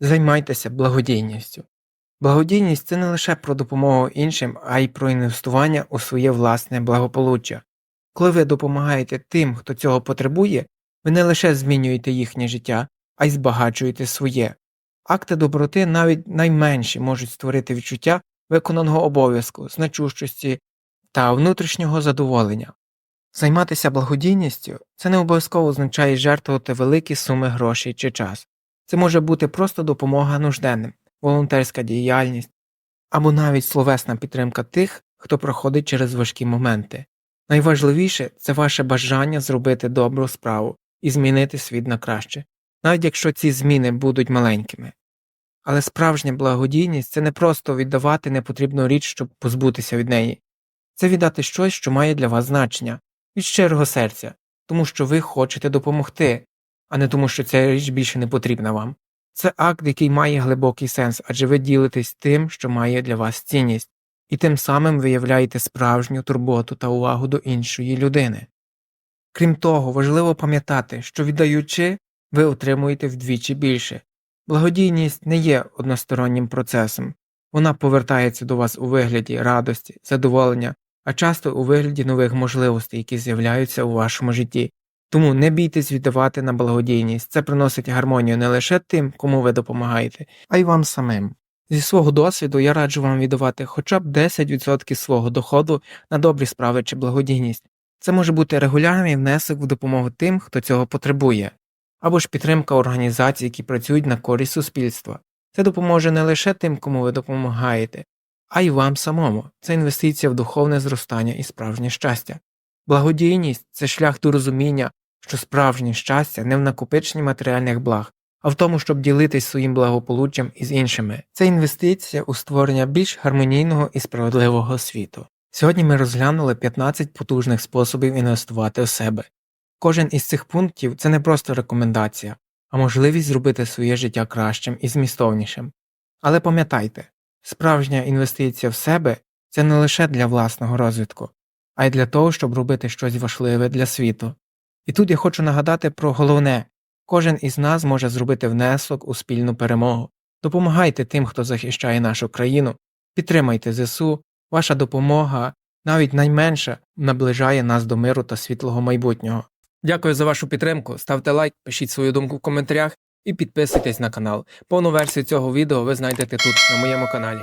Займайтеся благодійністю. Благодійність це не лише про допомогу іншим, а й про інвестування у своє власне благополуччя. Коли ви допомагаєте тим, хто цього потребує, ви не лише змінюєте їхнє життя, а й збагачуєте своє. Акти доброти навіть найменші можуть створити відчуття виконаного обов'язку, значущості та внутрішнього задоволення. Займатися благодійністю це не обов'язково означає жертвувати великі суми грошей чи час. Це може бути просто допомога нужденним, волонтерська діяльність або навіть словесна підтримка тих, хто проходить через важкі моменти. Найважливіше це ваше бажання зробити добру справу і змінити світ на краще, навіть якщо ці зміни будуть маленькими. Але справжня благодійність це не просто віддавати непотрібну річ, щоб позбутися від неї, це віддати щось, що має для вас значення, від щирого серця, тому що ви хочете допомогти, а не тому, що ця річ більше не потрібна вам. Це акт, який має глибокий сенс, адже ви ділитесь тим, що має для вас цінність, і тим самим виявляєте справжню турботу та увагу до іншої людини. Крім того, важливо пам'ятати, що віддаючи, ви отримуєте вдвічі більше. Благодійність не є одностороннім процесом, вона повертається до вас у вигляді радості, задоволення, а часто у вигляді нових можливостей, які з'являються у вашому житті. Тому не бійтесь віддавати на благодійність, це приносить гармонію не лише тим, кому ви допомагаєте, а й вам самим. Зі свого досвіду я раджу вам віддавати хоча б 10% свого доходу на добрі справи чи благодійність. Це може бути регулярний внесок в допомогу тим, хто цього потребує, або ж підтримка організацій, які працюють на користь суспільства. Це допоможе не лише тим, кому ви допомагаєте, а й вам самому. Це інвестиція в духовне зростання і справжнє щастя. Благодійність це шлях до розуміння, що справжнє щастя не в накопиченні матеріальних благ, а в тому, щоб ділитись своїм благополуччям із іншими. Це інвестиція у створення більш гармонійного і справедливого світу. Сьогодні ми розглянули 15 потужних способів інвестувати в себе. Кожен із цих пунктів це не просто рекомендація, а можливість зробити своє життя кращим і змістовнішим. Але пам'ятайте, справжня інвестиція в себе це не лише для власного розвитку, а й для того, щоб робити щось важливе для світу. І тут я хочу нагадати про головне кожен із нас може зробити внесок у спільну перемогу. Допомагайте тим, хто захищає нашу країну, підтримайте ЗСУ, ваша допомога, навіть найменша, наближає нас до миру та світлого майбутнього. Дякую за вашу підтримку, ставте лайк, пишіть свою думку в коментарях і підписуйтесь на канал. Повну версію цього відео ви знайдете тут, на моєму каналі.